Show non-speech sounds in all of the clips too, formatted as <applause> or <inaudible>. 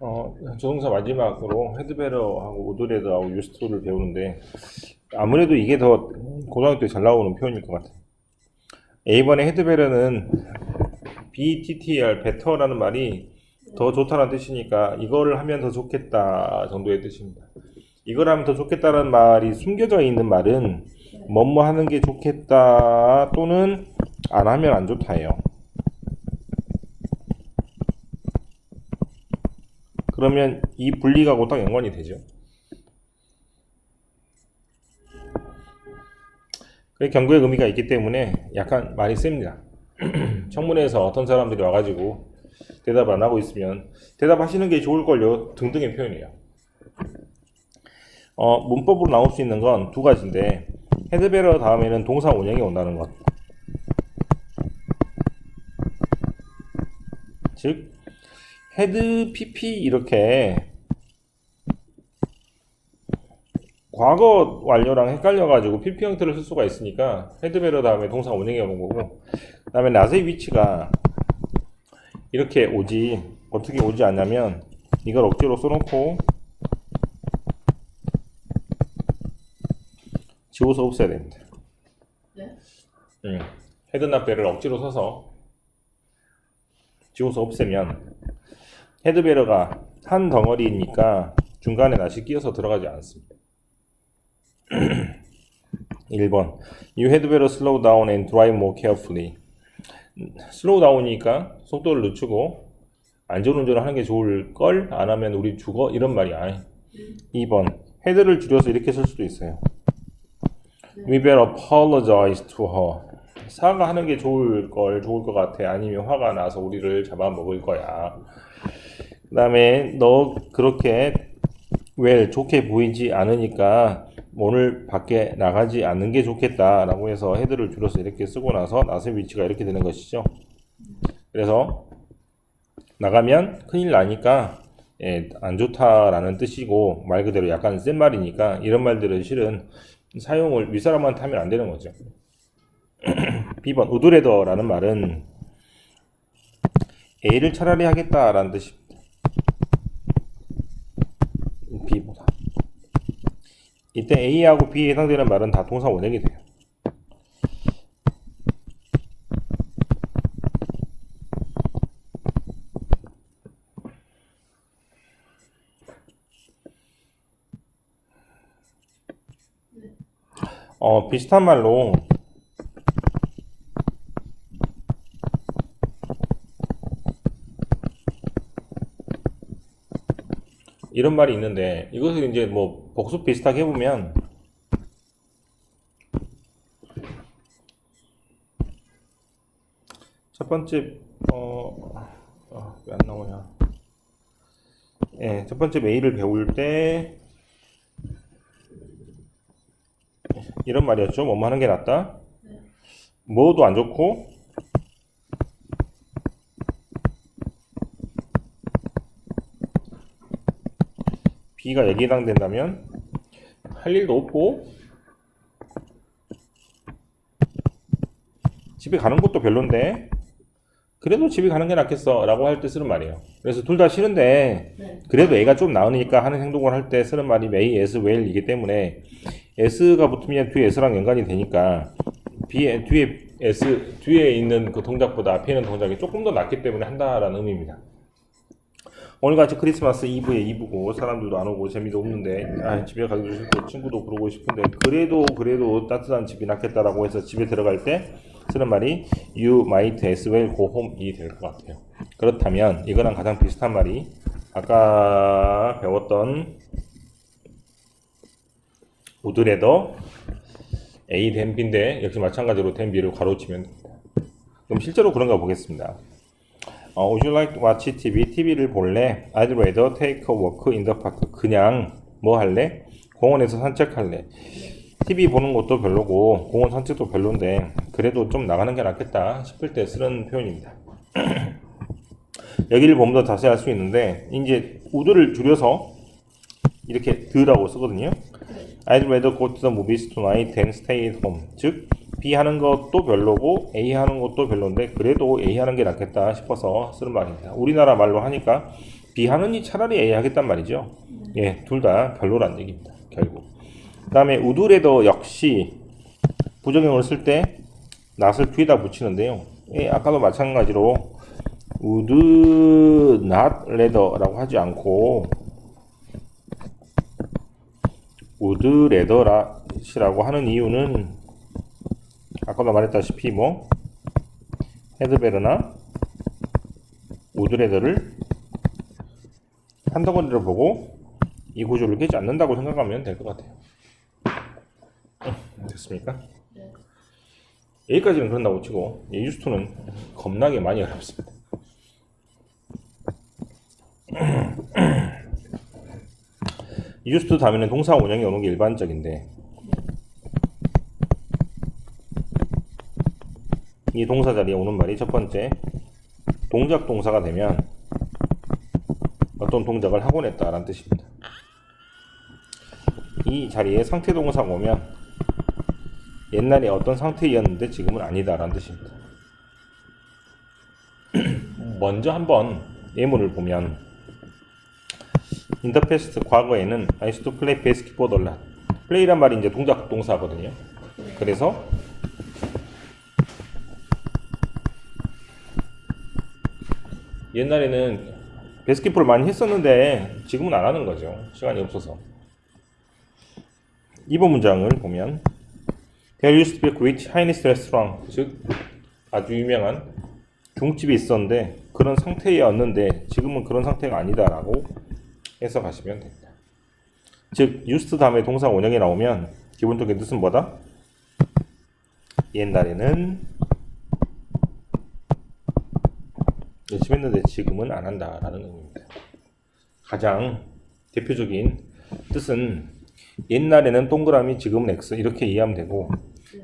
어, 조동사 마지막으로 헤드베러하고 오드레더하고 유스트로를 배우는데 아무래도 이게 더 고등학교 때 잘 나오는 표현일 것 같아요. A번의 헤드베러는 BTTR, better라는 말이 더 좋다는 뜻이니까 이거를 하면 더 좋겠다 정도의 뜻입니다. 이걸 하면 더 좋겠다는 말이 숨겨져 있는 말은 뭐뭐 하는 게 좋겠다 또는 안 하면 안 좋다예요. 그러면 이 분리가 딱 연관이 되죠. 그 경고의 의미가 있기 때문에 약간 많이 셉니다. <clears throat> 청문회에서 어떤 사람들이 와가지고 대답 안 하고 있으면 대답하시는 게 좋을걸요 등등의 표현이에요. 어, 문법으로 나올 수 있는 건 두 가지인데 헤드베러 다음에는 동사 원형이 온다는 것. 즉 헤드 PP 이렇게 과거 완료랑 헷갈려가지고 PP 형태를 쓸 수가 있으니까 헤드베러 다음에 동사 원형이 오는 거고 그 다음에 낫의 위치가 이렇게 오지 어떻게 오지 않냐면 이걸 억지로 써놓고 지워서 없애야 됩니다. 네? 음, 헤드납배를 억지로 써서 지워서 없애면 헤드베러가 한 덩어리니까 중간에 낫이 끼어서 들어가지 않습니다. 1번 You had better slow down and drive more carefully. 슬로우 다운이니까 속도를 늦추고 안전운전을 하는 게 좋을 걸 안 하면 우리 죽어 이런 말이야. 2번 헤드를 줄여서 이렇게 쓸 수도 있어요. We better apologize to her. 사과하는 게 좋을 걸 좋을 것 같아. 아니면 화가 나서 우리를 잡아먹을 거야. 그 다음에 너 그렇게 왜 좋게 보이지 않으니까 오늘 밖에 나가지 않는 게 좋겠다라고 해서 헤드를 줄여서 이렇게 쓰고 나서 낫의 위치가 이렇게 되는 것이죠. 그래서 나가면 큰일 나니까 예, 안 좋다라는 뜻이고 말 그대로 약간 센 말이니까 이런 말들은 실은 사용을 윗사람한테 하면 안 되는 거죠. <clears throat> B번 우드레더라는 말은 A를 차라리 하겠다라는 뜻입니다. 이때 A하고 B에 해당되는 말은 다 동사 원형이 돼요. 어, 비슷한 말로 이런 말이 있는데 이것을 이제 뭐 복수 비슷하게 해보면 첫 번째 어왜 안 나오냐 예, 첫 번째 메일을 배울 때 이런 말이었죠. 뭐뭐 하는 게 낫다. 뭐도 안 좋고 B가 얘기 해당된다면 할 일도 없고 집에 가는 것도 별론데 그래도 집에 가는 게 낫겠어 라고 할 때 쓰는 말이에요 그래서 둘 다 싫은데 네. 그래도 A가 좀 나으니까 하는 행동을 할 때 쓰는 말이 may, as, well이기 때문에 S가 붙으면 뒤에 S랑 연관이 되니까 B에, 뒤에 S, 뒤에 있는 그 동작보다 앞에 있는 동작이 조금 더 낫기 때문에 한다라는 의미입니다 오늘같이 크리스마스 이브에 이브고 사람들도 안 오고 재미도 없는데 아, 집에 가기도 싫고 친구도 그러고 싶은데 그래도 그래도 따뜻한 집이 낫겠다라고 해서 집에 들어갈 때 쓰는 말이 you might as well go home이 될 것 같아요. 그렇다면 이거랑 가장 비슷한 말이 아까 배웠던 우드레더 A 된 B인데 역시 마찬가지로 된 B를 가로치면 됩니다. 그럼 실제로 그런가 보겠습니다. 어, would you like to watch TV? TV를 볼래? I'd rather take a walk in the park. 그냥 뭐 할래? 공원에서 산책할래. TV 보는 것도 별로고 공원 산책도 별론데 그래도 좀 나가는 게 낫겠다 싶을 때 쓰는 표현입니다. 여기를 보면 더 자세히 할수 있는데 이제 우드를 줄여서 이렇게 드라고 쓰거든요. I'd rather go to the movies tonight than stay at home. 즉 B 하는 것도 별로고 A 하는 것도 별론데 그래도 A 하는 게 낫겠다 싶어서 쓰는 말입니다. 우리나라 말로 하니까 B하느니 차라리 A 하겠단 말이죠. 예, 둘 다 별로란 얘기입니다. 결국. 그다음에 우드레더 역시 부정형을 쓸 때 낫을 뒤에다 붙이는데요. 예, 아까도 마찬가지로 would not rather라고 하지 않고 would rather라고 하는 이유는 아까도 말했다시피 뭐 would rather를 한 덩어리를 보고 이 구조를 깨지 않는다고 생각하면 될 것 같아요. 됐습니까? 여기까지는 그런다고 치고 이 유스토는 겁나게 많이 어렵습니다. <clears throat> 유스토 다음에는 동사 원형이 오는 게 일반적인데 이 동사 자리에 오는 말이 첫 번째 동작 동사가 되면 어떤 동작을 하곤 했다라는 뜻입니다. 이 자리에 상태 동사가 오면 옛날에 어떤 상태였는데 지금은 아니다라는 뜻입니다. <clears throat> 먼저 한번 예문을 보면 past 과거에는 I used to play basketball a lot. play란 말이 이제 동작 동사거든요. 그래서 옛날에는 베스킷볼 많이 했었는데 지금은 안 하는 거죠. 시간이 없어서. 이번 문장을 보면 There used to be a great Chinese restaurant. 즉 아주 유명한 중집이 있었는데 그런 상태였는데 지금은 그런 상태가 아니다라고 해석하시면 됩니다. 즉 used 다음에 동사 원형이 나오면 기본적인 뜻은 뭐다? 옛날에는 열심히 했는데 지금은 안 한다라는 의미입니다. 가장 대표적인 뜻은 옛날에는 동그라미 지금은 X 이렇게 이해하면 되고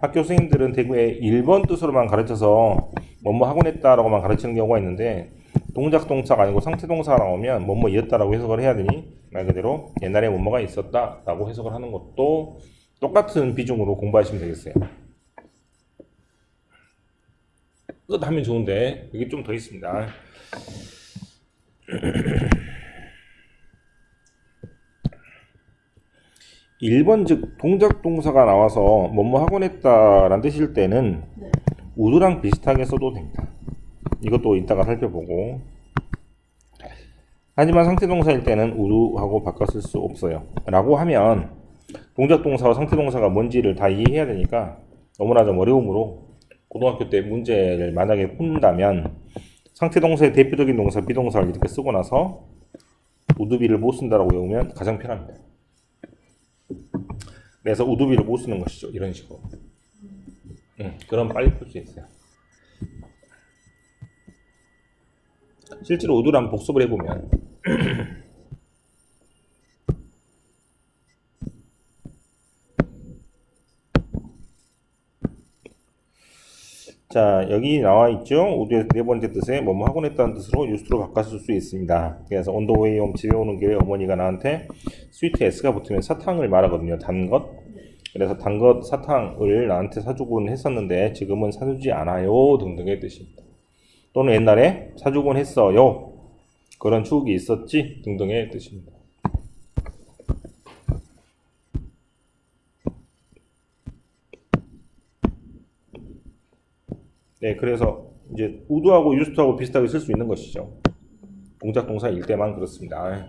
학교 선생님들은 대구에 1번 뜻으로만 가르쳐서 뭐뭐 하곤 했다라고만 가르치는 경우가 있는데 동작 동사가 아니고 상태 동사가 나오면 뭐뭐 이었다라고 해석을 해야 되니 말 그대로 옛날에 뭐뭐가 있었다라고 해석을 하는 것도 똑같은 비중으로 공부하시면 되겠어요. 끝 하면 좋은데 여기 좀 더 있습니다. <clears throat> 1번 즉 동작 동사가 나와서 뭐뭐 하곤 했다라는 뜻일 때는 네. 우드랑 비슷하게 써도 됩니다. 이것도 이따가 살펴보고 하지만 상태 동사일 때는 우드하고 바꿔 쓸 수 없어요. 라고 하면 동작 동사와 상태 동사가 뭔지를 다 이해해야 되니까 너무나 좀 어려움으로 고등학교 때 문제를 만약에 푼다면 상태 동사의 대표적인 동사 비동사를 이렇게 쓰고 나서 우드비를 못 쓴다라고 외우면 가장 편합니다. 그래서 우드비를 못 쓰는 것이죠. 이런 식으로. 음, 그럼 빨리 풀 수 있어요. 실제로 한번 복습을 해보면 자 여기 나와 있죠? 우드의 네 번째 뜻에 뭐뭐 하곤 했다는 뜻으로 유스로 바꿨을 수 있습니다. 그래서 way home 집에 오는 길에 어머니가 나한테 스위트 S가 붙으면 사탕을 말하거든요. 단 것. 그래서 단 것 사탕을 나한테 사주곤 했었는데 지금은 사주지 않아요 등등의 뜻입니다. 또는 옛날에 사주곤 했어요. 그런 추억이 있었지 등등의 뜻입니다 네, 그래서 이제 우드하고 유스트하고 비슷하게 쓸 수 있는 것이죠. 동작 동사일 때만 그렇습니다.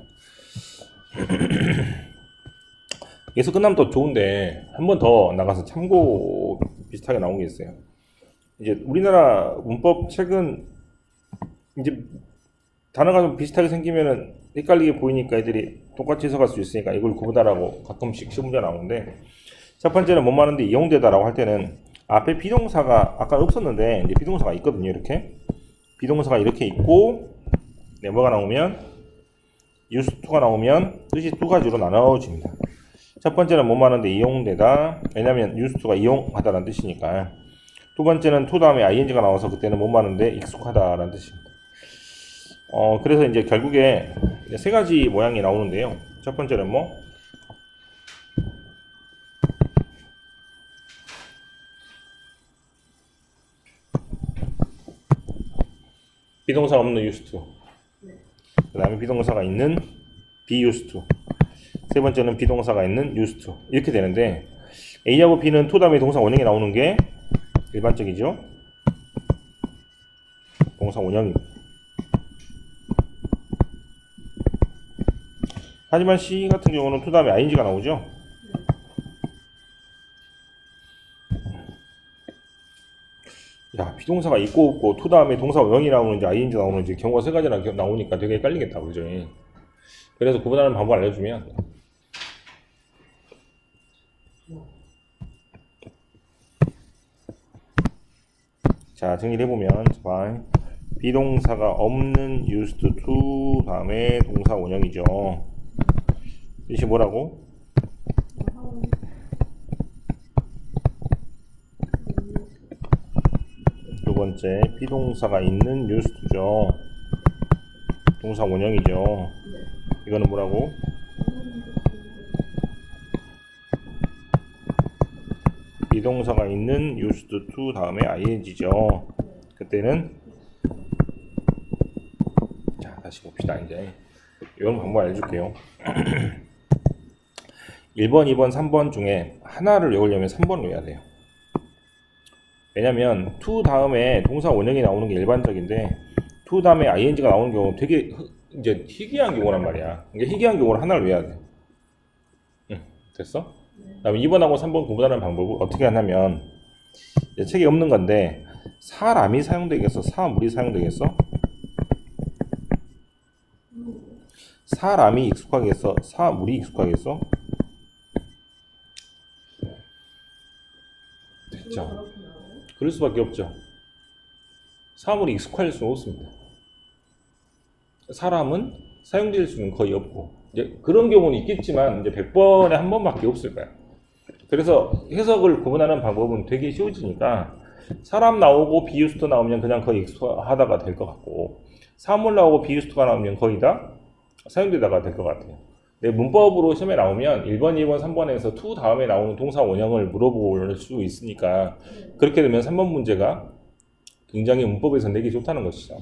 <clears throat> 여기서 끝나면 더 좋은데 한 번 더 나가서 참고 비슷하게 나온 게 있어요. 이제 우리나라 문법 책은 이제 단어가 좀 비슷하게 생기면은 헷갈리게 보이니까 애들이 똑같이 해석할 수 있으니까 이걸 구분하라고 가끔씩 시험 문제 나오는데 첫 번째는 뭐 말하는데 이용되다라고 할 때는 앞에 비동사가 아까 없었는데 이제 비동사가 있거든요 이렇게. 비동사가 이렇게 있고 네 뭐가 나오면? used to가 나오면 뜻이 두 가지로 나눠집니다. 첫 번째는 뭐 말하는데 이용되다. 왜냐면 used to가 이용하다라는 뜻이니까. 두 번째는 to 다음에 ing가 나와서 그때는 뭐 말하는데 익숙하다라는 뜻입니다. 어 그래서 이제 결국에 세 가지 모양이 나오는데요. 첫 번째는 뭐 비동사 없는 used to. 네. 그 다음에 비동사가 있는 be used to. 세 번째는 비동사가 있는 used to. 이렇게 되는데 A하고 B는 to 다음에 동사 원형이 나오는 게 일반적이죠. 동사 원형입니다. 하지만 C 같은 경우는 to 다음에 ing가 나오죠. 야, 비동사가 있고 없고 to 다음에 동사 원형이 나오는지 ing 나오는지 경우가 세 가지나 겨- 나오니까 되게 헷갈리겠다, 그죠? 그래서 구분하는 방법을 알려주면 자, 정리를 해보면 자, 비동사가 없는 used to 다음에 동사 원형이죠. 뜻이 뭐라고? 두 번째 비동사가 있는 used죠. 동사 원형이죠. 이거는 뭐라고? 비동사가 있는 used to 다음에 ing죠. 그때는 자 다시 봅시다 이제 이런 방법 알려줄게요. 1번, 2번, 3번 중에 하나를 외우려면 3번을 외워야 돼요. 왜냐면 to 다음에 동사 원형이 나오는 게 일반적인데 to 다음에 ing가 나오는 경우 되게 흐- 이제 희귀한 경우란 말이야. 이게 희귀한 경우를 하나를 외워야 돼. 응, 됐어? 그다음에 2번하고 3번 구분하는 방법을 어떻게 하냐면 이제 책에 없는 건데 사람이 사용되겠어? 사물이 사용되겠어? 사람이 익숙하겠어? 사물이 익숙하겠어? 됐죠? 그럴 수밖에 없죠. 사물이 익숙할 수는 없습니다. 사람은 사용될 수는 거의 없고 이제 그런 경우는 있겠지만 이제 100번에 한 번밖에 없을 거야. 그래서 해석을 구분하는 방법은 되게 쉬워지니까 사람 나오고 비유스트 나오면 그냥 거의 익숙하다가 될 것 같고 사물 나오고 비유스트가 나오면 거의 다 사용되다가 될 것 같아요. 네, 문법으로 시험에 나오면 1번, 2번, 3번에서 to 다음에 나오는 동사 원형을 물어볼 수 있으니까 그렇게 되면 3번 문제가 굉장히 문법에서 내기 좋다는 것이죠.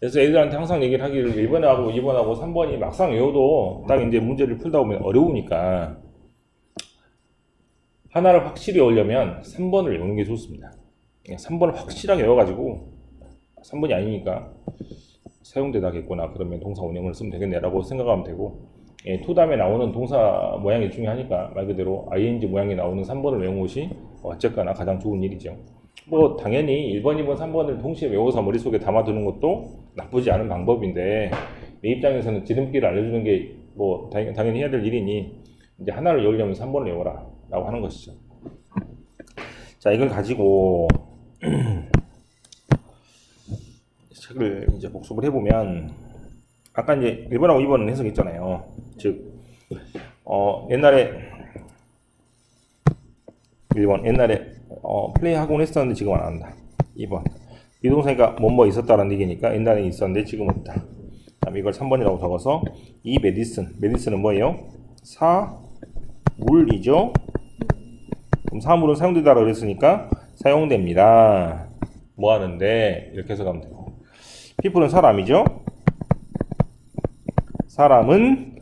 그래서 애들한테 항상 얘기를 하기를 1번하고 2번하고 3번이 막상 외워도 딱 이제 문제를 풀다 보면 어려우니까 하나를 확실히 외우려면 3번을 외우는 게 좋습니다. 3번을 확실하게 외워가지고 3번이 아니니까 사용되다겠구나 그러면 동사 원형을 쓰면 되겠네라고 생각하면 되고 예, 다음에 나오는 동사 모양이 중요하니까 말 그대로 ing 모양이 나오는 3번을 외우는 것이 어쨌거나 가장 좋은 일이죠. 뭐 당연히 1번, 2번, 3번을 동시에 외워서 머릿속에 담아두는 것도 나쁘지 않은 방법인데 내 입장에서는 지름길을 알려주는 게 뭐 당연히 해야 될 일이니 이제 하나를 외우려면 3번을 외워라 라고 하는 것이죠. 자 이걸 가지고 <clears throat> 책을 이제 복습을 해보면 아까 이제 1번하고 2번은 해석했잖아요. 즉, 어, 옛날에 1번 옛날에 어, 플레이 하곤 했었는데 지금 안 한다. 2번 비동사가 뭐뭐 있었다라는 얘기니까 옛날에 있었는데 지금 없다. 다음 이걸 3번이라고 적어서 이 메디슨 메디슨은 뭐예요? 사물이죠. 그럼 사물은 사용되다라고 그랬으니까 사용됩니다. 뭐 하는데 이렇게 해석하면 돼요. People은 사람이죠. 사람은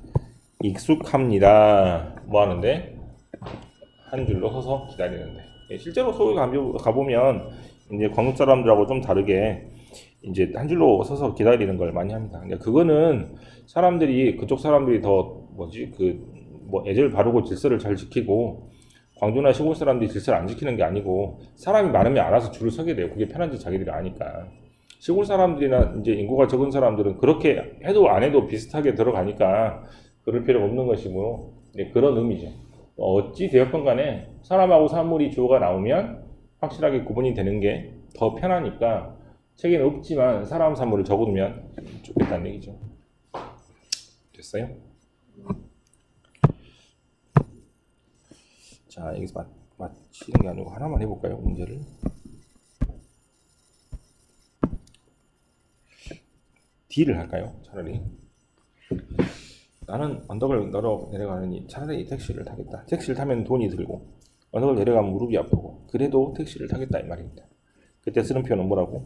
익숙합니다. 뭐 하는데? 한 줄로 서서 기다리는데. 예, 실제로 서울 가보- 가보면 이제 광국 사람들하고 좀 다르게 이제 한 줄로 서서 기다리는 걸 많이 합니다. 근데 그거는 사람들이 그쪽 사람들이 더 뭐지 그 뭐 애절 바르고 질서를 잘 지키고 광주나 시골 사람들이 질서를 안 지키는 게 아니고 사람이 많으면 알아서 줄을 서게 돼요. 그게 편한지 자기들이 아니까. 시골 사람들이나 이제 인구가 적은 사람들은 그렇게 해도 안 해도 비슷하게 들어가니까 그럴 필요가 없는 것이고 네, 그런 의미죠. 어찌 되었건 간에 사람하고 사물이 주어가 나오면 확실하게 구분이 되는 게 더 편하니까 책에는 없지만 사람 사물을 적어두면 좋겠다는 얘기죠. 됐어요? 자 여기서 맞, 맞히는 게 아니고 하나만 해볼까요 문제를? D를 할까요? 차라리. 나는 언덕을 널어 내려가느니 차라리 택시를 타겠다. 택시를 타면 돈이 들고 언덕을 내려가면 무릎이 아프고 그래도 택시를 타겠다 이 말입니다. 그때 쓰는 표현은 뭐라고?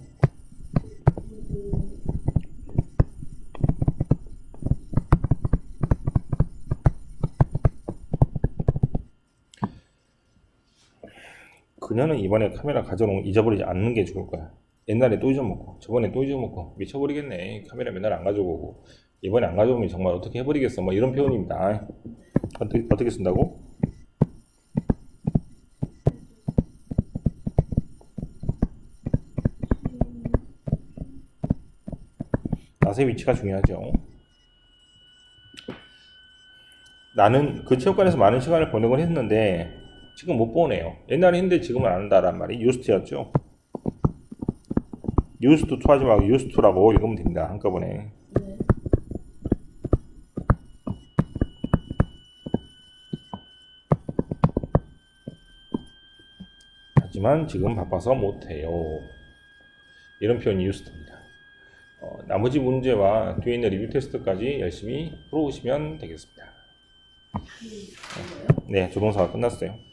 그녀는 이번에 카메라 가져놓은 잊어버리지 않는 게 좋을 거야. 옛날에 또 잊어먹고, 저번에 또 잊어먹고, 미쳐버리겠네. 카메라 맨날 안 가져오고, 이번에 안 가져오면 정말 어떻게 해버리겠어. 뭐 이런 표현입니다. 어떻게, 어떻게 쓴다고? 낫의 위치가 중요하죠. 나는 그 체육관에서 많은 시간을 보내곤 했는데 지금 못 보네요. 옛날에 했는데 지금은 안 한다란 말이 유스트였죠. 유스트 투 하지 말고 유스트라고 읽으면 됩니다. 한꺼번에. 네. 하지만 지금 바빠서 못해요. 이런 표현이 유스트입니다. 어, 나머지 문제와 뒤에 있는 리뷰 테스트까지 열심히 풀어오시면 되겠습니다. 네, 조동사가 끝났어요.